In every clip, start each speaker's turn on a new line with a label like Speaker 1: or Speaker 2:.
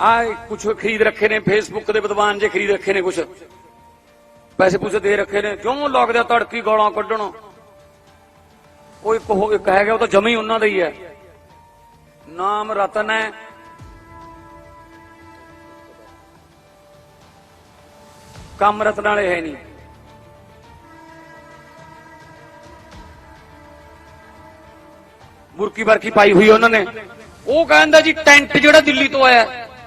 Speaker 1: ਆ ਕੁਝ ਖਰੀਦ ਰੱਖੇ ਨੇ ਫੇਸਬੁੱਕ ਦੇ ਵਿਦਵਾਨ ਜੇ ਖਰੀਦ ਰੱਖੇ ਨੇ ਕੁਝ ਪੈਸੇ ਪੂਸੇ ਦੇ ਰੱਖੇ ਨੇ, ਕਿਉਂ ਲੱਗਦਾ ਤੜਕੀ ਗਾਲਾਂ ਕੱਢਣ? ਕੋਈ ਕਹੋ ਇੱਕ ਹੈਗਾ, ਉਹ ਤਾਂ ਜਮੀ ਉਹਨਾਂ ਦਾ ਹੀ ਹੈ। ਨਾਮ ਰਤਨ ਹੈ। ਕੰਮ ਰਤਨ ਵਾਲੇ ਹੈ ਨਹੀਂ। ਬੁਰਕੀ ਬਰਕੀ ਪਾਈ ਹੋਈ ਉਹਨਾਂ ਨੇ। ਉਹ ਕਹਿੰਦਾ ਜੀ, ਟੈਂਟ ਜਿਹੜਾ ਦਿੱਲੀ ਤੋਂ ਆਇਆ।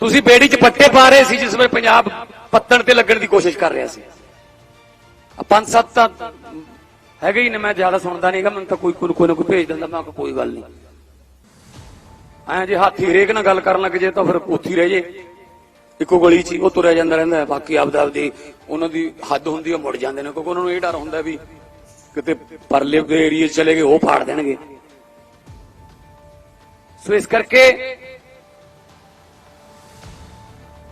Speaker 1: ਤੁਸੀਂ ਬੇੜੀ 'ਚ ਪੱਟੇ ਪਾ ਰਹੇ ਸੀ, ਜਿਸ ਵੇਲੇ ਪੰਜਾਬ ਪੱਤਣ ਤੇ ਲੱਗਣ ਦੀ ਕੋਸ਼ਿਸ਼ ਕਰ ਰਿਹਾ ਸੀ। ਆ ਪੰਜ ਸੱਤ ਤਾਂ ਹੈਗੇ ਹੀ ਨੇ, ਮੈਂ ਜ਼ਿਆਦਾ ਸੁਣਦਾ ਨਹੀਂਗਾ ਮੈਨੂੰ ਤਾਂ ਕੋਈ ਕੋਈ ਨਾ ਕੋਈ ਭੇਜ ਦਿੰਦਾ, ਮੈਂ ਕੋਈ ਗੱਲ ਨਹੀਂ ਐਂ ਜੇ ਹਾਥੀ ਹਰੇਕ ਨਾਲ ਗੱਲ ਕਰਨ ਲੱਗ ਜੇ, ਤਾਂ ਫਿਰ ਉੱਥੀ ਰਹਿ ਜੇ। ਇੱਕੋ ਗਲੀ 'ਚ ਹੀ ਉਹ ਤੁਰਿਆ ਜਾਂਦਾ ਰਹਿੰਦਾ, ਬਾਕੀ ਆਪਦਾ ਆਪਦੀ ਉਹਨਾਂ ਦੀ ਹੱਦ ਹੁੰਦੀ ਉਹ ਮੁੜ ਜਾਂਦੇ ਨੇ, ਕਿਉਂਕਿ ਉਹਨਾਂ ਨੂੰ ਇਹ ਡਰ ਹੁੰਦਾ ਵੀ ਕਿਤੇ ਪਰਲੇ ਦੇ ਏਰੀਏ ਚਲੇ ਗਏ, ਉਹ ਫਾੜ ਦੇਣਗੇ। ਸੋ ਇਸ ਕਰਕੇ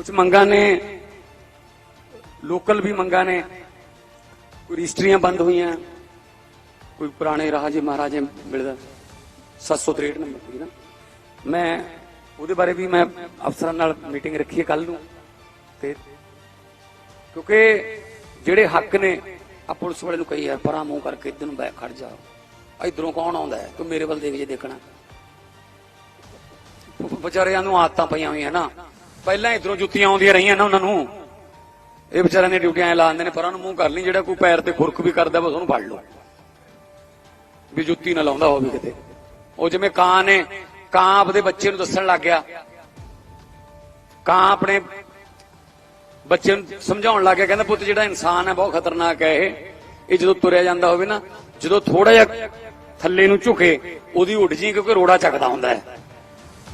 Speaker 1: ਕੁਝ ਮੰਗਾਂ ਨੇ ਲੋਕਲ ਵੀ ਮੰਗਾਂ ਨੇ, ਕੋਈ ਰਜਿਸਟਰੀਆਂ ਬੰਦ ਹੋਈਆਂ, ਕੋਈ ਪੁਰਾਣੇ ਰਾਜੇ ਮਹਾਰਾਜੇ ਮਿਲਦਾ। 763 ਨੰਬਰ ਦੀ ਨਾ। ਮੈਂ, ਉਹਦੇ ਬਾਰੇ ਵੀ ਮੈਂ ਅਫਸਰਾਂ ਨਾਲ ਮੀਟਿੰਗ ਰੱਖੀ ਹੈ ਕੱਲ ਨੂੰ। ਤੇ ਕਿਉਂਕਿ ਜਿਹੜੇ ਹੱਕ ਨੇ ਆ ਪੁਲਿਸ ਵਾਲੇ ਨੂੰ ਕਹੀ ਯਾਰ ਪਰਾਂ ਮੂੰਹ ਕਰਕੇ ਇੱਧਰ ਨੂੰ ਬੈ ਖੜ ਜਾ। ਇਧਰੋਂ ਕੌਣ ਆਉਂਦਾ ਹੈ? ਤੂੰ ਮੇਰੇ ਵੱਲ ਦੇਖ ਜੇ ਦੇਖਣਾ। ਵਿਚਾਰਿਆਂ ਨੂੰ ਆਦਤਾਂ ਪਈਆਂ ਹੋਈਆਂ ਨਾ। ਪਹਿਲਾਂ ਇਧਰੋਂ ਜੁੱਤੀਆਂ ਆਉਂਦੀਆਂ ਰਹੀਆਂ ਨਾ ਉਹਨਾਂ ਨੂੰ। ਇਹ ਵਿਚਾਰਿਆਂ ਦੀਆਂ ਡਿਊਟੀਆਂ ਐ ਲਾ ਨੇ, ਪਰਾਂ ਨੂੰ ਮੂੰਹ ਕਰ ਲਈ, ਜਿਹੜਾ ਕੋਈ ਪੈਰ ਤੇ ਖੁਰਕ ਵੀ ਕਰਦਾ, ਬਸ ਉਹਨੂੰ ਫੜ ਲਓ। ਵੀ ਜੁੱਤੀ ਨਾ ਲਾਉਂਦਾ ਹੋਵੇ ਕਿਤੇ। ਉਹ ਜਿਵੇਂ ਕਾਂ ਨੇ, ਕਾਂ ਆਪਦੇ ਬੱਚੇ ਨੂੰ ਦੱਸਣ ਲੱਗ ਗਿਆ। ਕਾਂ ਆਪਣੇ ਬੱਚੇ ਨੂੰ ਸਮਝਾਉਣ ਲੱਗ ਗਿਆ, ਕਹਿੰਦਾ ਪੁੱਤ ਜਿਹੜਾ ਇਨਸਾਨ ਹੈ, ਬਹੁਤ ਖਤਰਨਾਕ ਹੈ ਇਹ। ਇਹ ਜਦੋਂ ਤੁਰਿਆ ਜਾਂਦਾ ਹੋਵੇ ਨਾ, ਜਦੋਂ ਥੋੜਾ ਜਿਹਾ ਥੱਲੇ ਨੂੰ ਝੁਕੇ, ਉਹਦੀ ਉੱਡ ਜੀ, ਕਿਉਂਕਿ ਰੋੜਾ ਚੱਕਦਾ ਹੁੰਦਾ ਹੈ।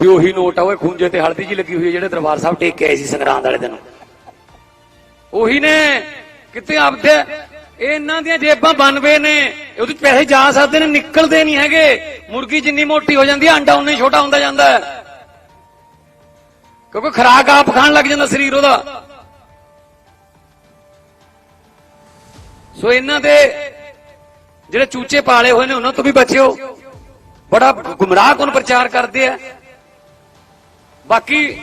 Speaker 1: ਵੀ ਉਹੀ ਨੋਟ ਆ ਉਹ ਖੂੰਜੇ ਤੇ ਹਲਦੀ ਜੀ ਲੱਗੀ ਹੋਈ ਹੈ ਜਿਹੜੇ ਦਰਬਾਰ ਸਾਹਿਬ ਟੇਕ ਕੇ ਆਏ ਸੀ ਸੰਗਰਾਂਦ ਵਾਲੇ ਦਿਨ। ਉਹੀ ਨੇ, ਕਿਤੇ ਆਪਦੇ, ਇਹਨਾਂ ਦੀਆਂ ਜੇਬਾਂ ਬਣਵੇ ਨੇ ਉਹਦੇ ਪੈਸੇ ਜਾ ਸਕਦੇ ਨੇ, ਨਿਕਲਦੇ ਨਹੀਂ ਹੈਗੇ। ਮੁਰਗੀ ਜਿੰਨੀ ਮੋਟੀ ਹੋ ਜਾਂਦੀ ਹੈ ਅੰਡਾ ਉਨਾ ਹੀ ਛੋਟਾ ਹੁੰਦਾ ਜਾਂਦਾ ਕਿਉਂਕਿ ਖਰਾਕ ਆਪ ਖਾਣ ਲੱਗ ਜਾਂਦਾ ਸਰੀਰ ਉਹਦਾ। ਸੋ ਇਹਨਾਂ ਦੇ ਜਿਹੜੇ ਚੂਚੇ ਪਾਲੇ ਹੋਏ ਨੇ, ਉਹਨਾਂ ਤੋਂ ਵੀ ਬਚਿਓ। ਬੜਾ ਗੁੰਮਰਾਹ ਕੋਨ ਪ੍ਰਚਾਰ ਕਰਦੇ ਆ? ਬਾਕੀ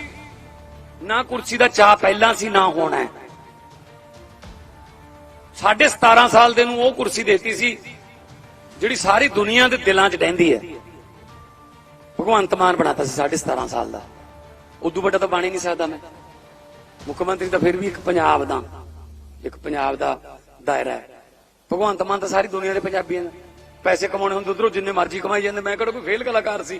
Speaker 1: ਨਾ ਕੁਰਸੀ ਦਾ ਚਾਹ ਪਹਿਲਾਂ ਸੀ, ਨਾ ਹੋਣਾ ਹੈ। ਸਾਢੇ 17 ਸਾਲ ਦੇ ਨੂੰ ਉਹ ਕੁਰਸੀ ਦੇਤੀ ਸੀ, ਜਿਹੜੀ ਸਾਰੀ ਦੁਨੀਆ ਦੇ ਦਿਲਾਂ 'ਚ ਰਹਿੰਦੀ ਹੈ। ਭਗਵੰਤ ਮਾਨ ਬਣਾਤਾ ਸੀ ਸਾਢੇ 17 ਸਾਲ ਦਾ। ਉਦੋਂ ਵੱਡਾ ਤਾਂ ਬਣ ਹੀ ਨਹੀਂ ਸਕਦਾ ਮੈਂ। ਮੁੱਖ ਮੰਤਰੀ ਤਾਂ ਫਿਰ ਵੀ ਇੱਕ ਪੰਜਾਬ ਦਾ, ਇੱਕ ਪੰਜਾਬ ਦਾ ਦਾਇਰਾ ਹੈ। ਭਗਵੰਤ ਮਾਨ ਤਾਂ ਸਾਰੀ ਦੁਨੀਆ ਦੇ ਪੰਜਾਬੀਆਂ ਦਾ ਪੈਸੇ ਕਮਾਉਣੇ ਹੁੰਦੇ, ਉਧਰੋਂ ਜਿੰਨੇ ਮਰਜ਼ੀ ਕਮਾਈ ਜਾਂਦੇ, ਮੈਂ ਕਿਹੜਾ ਕੋਈ ਫੇਲ ਕਲਾਕਾਰ ਸੀ।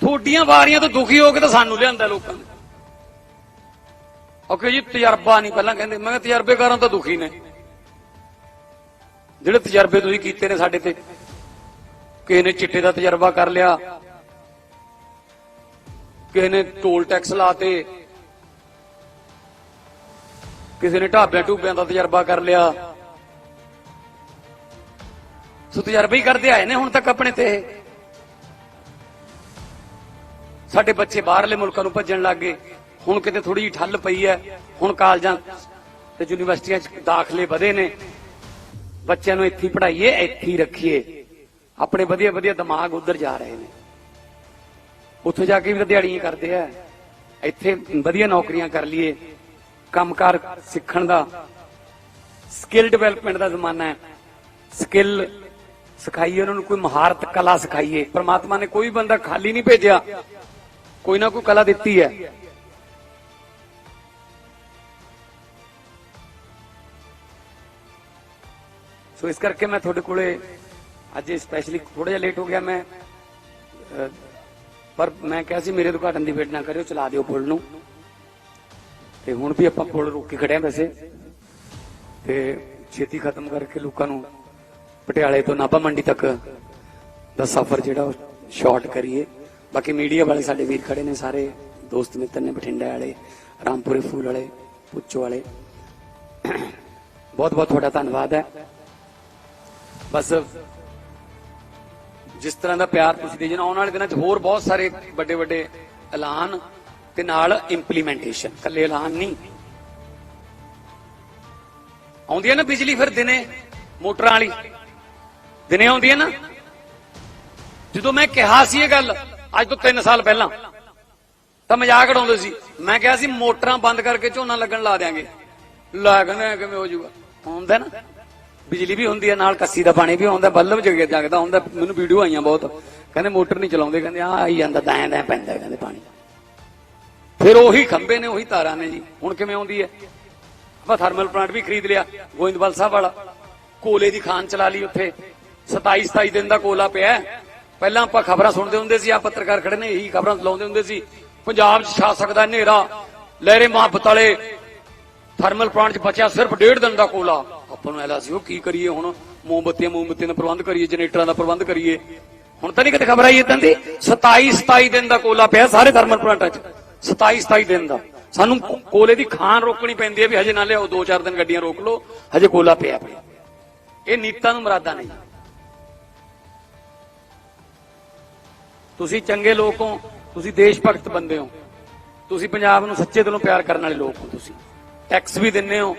Speaker 1: ਤੁਹਾਡੀਆਂ ਵਾਰੀਆਂ ਤੋਂ ਦੁਖੀ ਹੋ ਕੇ ਤਾਂ ਸਾਨੂੰ ਲਿਆਂਦਾ ਲੋਕਾਂ ਨੇ। ਓਕੇ ਜੀ, ਤਜਰਬਾ ਨਹੀਂ, ਪਹਿਲਾਂ ਕਹਿੰਦੇ, ਮੈਂ ਕਿਹਾ ਤਜਰਬੇਕਾਰਾਂ ਤਾਂ ਦੁਖੀ ਨੇ। ਜਿਹੜੇ ਤਜਰਬੇ ਤੁਸੀਂ ਕੀਤੇ ਨੇ ਸਾਡੇ ਤੇ, ਕਿਸੇ ਨੇ ਚਿੱਟੇ ਦਾ ਤਜਰਬਾ ਕਰ ਲਿਆ, ਕਿਸੇ ਨੇ ਟੋਲ ਟੈਕਸ ਲਾਤੇ, ਕਿਸੇ ਨੇ ਢਾਬਿਆਂ ਢੂਬਿਆਂ ਦਾ ਤਜਰਬਾ ਕਰ ਲਿਆ। ਸੋ ਤਜਰਬੇ ਹੀ ਕਰਦੇ ਆਏ ਨੇ ਹੁਣ ਤੱਕ ਆਪਣੇ ਤੇ। ਇਹ। ਸਾਡੇ ਬੱਚੇ ਬਾਹਰਲੇ ਮੁਲਕਾਂ ਨੂੰ ਭੱਜਣ ਲੱਗ ਗਏ। ਹੁਣ ਕਿਤੇ ਥੋੜੀ ਜਿਹੀ ਠੱਲ ਪਈ ਹੈ। ਹੁਣ ਕਾਲਜਾਂ ਤੇ ਯੂਨੀਵਰਸਿਟੀਆਂ 'ਚ ਦਾਖਲੇ ਵਧੇ ਨੇ। ਬੱਚਿਆਂ ਨੂੰ ਇੱਥੇ ਹੀ ਪੜ੍ਹਾਈਏ, ਇੱਥੇ ਰੱਖੀਏ। ਆਪਣੇ ਵਧੀਆ ਵਧੀਆ ਦਿਮਾਗ ਉਧਰ ਜਾ ਰਹੇ ਨੇ। ਉੱਥੇ ਜਾ ਕੇ ਵੀ ਤਾਂ ਦਿਹਾੜੀਆਂ ਕਰਦੇ ਆ। ਇੱਥੇ ਵਧੀਆ ਨੌਕਰੀਆਂ ਕਰ ਲਈਏ। ਕੰਮਕਾਰ ਸਿੱਖਣ ਦਾ ਸਕਿੱਲ ਡਿਵੈਲਪਮੈਂਟ ਦਾ ਜ਼ਮਾਨਾ ਹੈ। ਸਕਿੱਲ ਸਿਖਾਈਏ, ਉਹਨਾਂ ਨੂੰ ਕੋਈ ਮਹਾਰਤ ਕਲਾ ਸਿਖਾਈਏ। ਪ੍ਰਮਾਤਮਾ ਨੇ ਕੋਈ ਬੰਦਾ ਖਾਲੀ ਨਹੀਂ ਭੇਜਿਆ। ਕੋਈ ਨਾ ਕੋਈ ਕਲਾ ਦਿੱਤੀ ਹੈ। ਸੋ ਇਸ ਕਰਕੇ ਮੈਂ ਤੁਹਾਡੇ ਕੋਲੇ ਅੱਜ ਸਪੈਸ਼ਲੀ ਥੋੜਾ ਜਿਹਾ ਲੇਟ ਹੋ ਗਿਆ ਮੈਂ ਪਰ ਮੈਂ ਕਿਹਾ ਸੀ ਮੇਰੇ ਉਦਘਾਟਨ ਦੀ ਵੇਟ ਨਾ ਕਰਿਓ, ਚਲਾ ਦਿਓ ਪੁਲ ਨੂੰ। ਤੇ ਹੁਣ ਵੀ ਆਪਾਂ ਪੁਲ ਰੋਕ ਕੇ ਖੜੇ ਵੈਸੇ। ਤੇ ਛੇਤੀ ਖਤਮ ਕਰਕੇ ਲੋਕਾਂ ਨੂੰ ਪਟਿਆਲੇ ਤੋਂ ਨਾਭਾ ਮੰਡੀ ਤੱਕ ਦਾ ਸਫ਼ਰ ਜਿਹੜਾ ਉਹ ਸ਼ਾਰਟ ਕਰੀਏ। ਬਾਕੀ ਮੀਡੀਆ ਵਾਲੇ ਸਾਡੇ ਵੀਰ ਖੜੇ ਨੇ ਸਾਰੇ, ਦੋਸਤ ਮਿੱਤਰ ਨੇ ਬਠਿੰਡਾ ਵਾਲੇ, ਰਾਮਪੁਰੇ ਫੂਲ ਵਾਲੇ ਪੁੱਚੋ ਵਾਲੇ। ਬਹੁਤ ਬਹੁਤ ਤੁਹਾਡਾ ਧੰਨਵਾਦ ਹੈ। ਬਸ ਜਿਸ ਤਰ੍ਹਾਂ ਦਾ ਪਿਆਰ ਤੁਸੀਂ ਦੇ ਜਨ ਆਉਣ ਵਾਲੇ ਦਿਨਾਂ 'ਚ ਹੋਰ ਬਹੁਤ ਸਾਰੇ ਵੱਡੇ ਵੱਡੇ ਐਲਾਨ ਤੇ ਨਾਲ ਇੰਪਲੀਮੈਂਟੇਸ਼ਨ ਕੱਲੇ ਐਲਾਨ ਨਹੀਂ। ਆਉਂਦੀ ਹੈ ਨਾ ਬਿਜਲੀ ਫਿਰ ਦਿਨੇ, ਮੋਟਰਾਂ ਵਾਲੀ। ਦਿਨੇ ਆਉਂਦੀ ਹੈ ਨਾ। ਜਦੋਂ ਮੈਂ ਕਿਹਾ ਸੀ ਇਹ ਗੱਲ ਅੱਜ ਤੋਂ 3 ਸਾਲ ਪਹਿਲਾਂ। ਤਾਂ ਮਜ਼ਾਕ ਉਡਾਉਂਦੇ ਸੀ। ਮੈਂ ਕਿਹਾ ਸੀ, ਮੋਟਰਾਂ ਬੰਦ ਕਰਕੇ ਝੋਨਾ ਲੱਗਣ ਲਾ ਦਿਆਂਗੇ। ਲਾ ਕਹਿੰਦੇ ਕਿਵੇਂ ਹੋ ਜਾਊਗਾ ਹੁੰਦਾ ਨਾ। ਬਿਜਲੀ ਵੀ ਹੁੰਦੀ ਹੈ ਨਾਲ ਕੱਸੀ ਦਾ ਪਾਣੀ ਵੀ ਆਉਂਦਾ, ਬੱਲਬ ਜਗ ਜਗਦਾ ਹੁੰਦਾ। ਮੈਨੂੰ ਵੀਡੀਓ ਆਈਆਂ ਬਹੁਤ। ਕਹਿੰਦੇ ਮੋਟਰ ਨਹੀਂ ਚਲਾਉਂਦੇ, ਕਹਿੰਦੇ ਆ ਆਈ ਜਾਂਦਾ ਦਾਇਆ ਦਾਂ ਪੈਂਦਾ ਕਹਿੰਦੇ ਪਾਣੀ। ਫਿਰ ਉਹੀ ਖੰਬੇ ਨੇ, ਉਹੀ ਤਾਰਾਂ ਨੇ ਜੀ। ਹੁਣ ਕਿਵੇਂ ਆਉਂਦੀ ਹੈ? ਆਪਾਂ ਥਰਮਲ ਪਲਾਂਟ ਵੀ ਖਰੀਦ ਲਿਆ, ਗੋਇੰਦਵਾਲ ਸਾਹਿਬ ਵਾਲਾ। ਕੋਲੇ ਦੀ ਖਾਨ ਚਲਾ ਲਈ ਉੱਥੇ। 27 27 ਦਿਨ ਦਾ ਕੋਲਾ ਪਿਆ ਪਹਿਲਾਂ ਆਪਾਂ ਖਬਰਾਂ ਸੁਣਦੇ ਹੁੰਦੇ ਸੀ ਆ ਪੱਤਰਕਾਰ ਖੜੇ ਨੇ, ਇਹੀ ਖਬਰਾਂ ਲਾਉਂਦੇ ਹੁੰਦੇ ਸੀ। ਪੰਜਾਬ 'ਚ ਛਾ ਸਕਦਾ ਹਨੇਰਾ, ਲਹਿਰੇ ਮੁਹੱਬਤ ਵਾਲੇ, ਥਰਮਲ ਪਲਾਂਟ 'ਚ ਬਚਿਆ ਸਿਰਫ ਡੇਢ ਦਿਨ ਦਾ ਕੋਲਾ। ਆਪਾਂ ਨੂੰ ਐਲਾ ਸੀ, ਉਹ ਕੀ ਕਰੀਏ ਹੁਣ? ਮੋਮਬੱਤੀਆਂ ਮੋਮਬੱਤੀਆਂ ਦਾ ਪ੍ਰਬੰਧ ਕਰੀਏ, ਜਨਰੇਟਰਾਂ ਦਾ ਪ੍ਰਬੰਧ ਕਰੀਏ। ਹੁਣ ਤਾਂ ਨਹੀਂ ਕਿਤੇ ਖਬਰ ਆਈ ਇਦਾਂ ਦੀ? 27 27 ਦਿਨ ਦਾ ਕੋਲਾ ਪਿਆ ਸਾਰੇ ਥਰਮਲ ਪਲਾਂਟਾਂ 'ਚ। 27 27 ਦਿਨ ਦਾ। ਸਾਨੂੰ ਕੋਲੇ ਦੀ ਖਾਨ ਰੋਕਣੀ ਪੈਂਦੀ ਹੈ ਵੀ ਹਜੇ ਨਾ ਲਿਆਓ 2-4 ਦਿਨ ਗੱਡੀਆਂ ਰੋਕ ਲਓ, ਹਜੇ ਕੋਲਾ ਪਿਆ ਪਿਆ ਇਹ ਨੀਤਾਂ ਨੂੰ ਮਰਾਦਾ ਨਹੀਂ। ਤੁਸੀਂ ਚੰਗੇ ਲੋਕ ਹੋ, ਤੁਸੀਂ ਦੇਸ਼ ਭਗਤ ਬੰਦੇ ਹੋ। ਤੁਸੀਂ ਪੰਜਾਬ ਨੂੰ ਸੱਚੇ ਦਿਲੋਂ ਪਿਆਰ ਕਰਨ ਵਾਲੇ ਲੋਕ ਹੋ ਤੁਸੀਂ। ਟੈਕਸ ਵੀ ਦਿੰਦੇ ਹੋ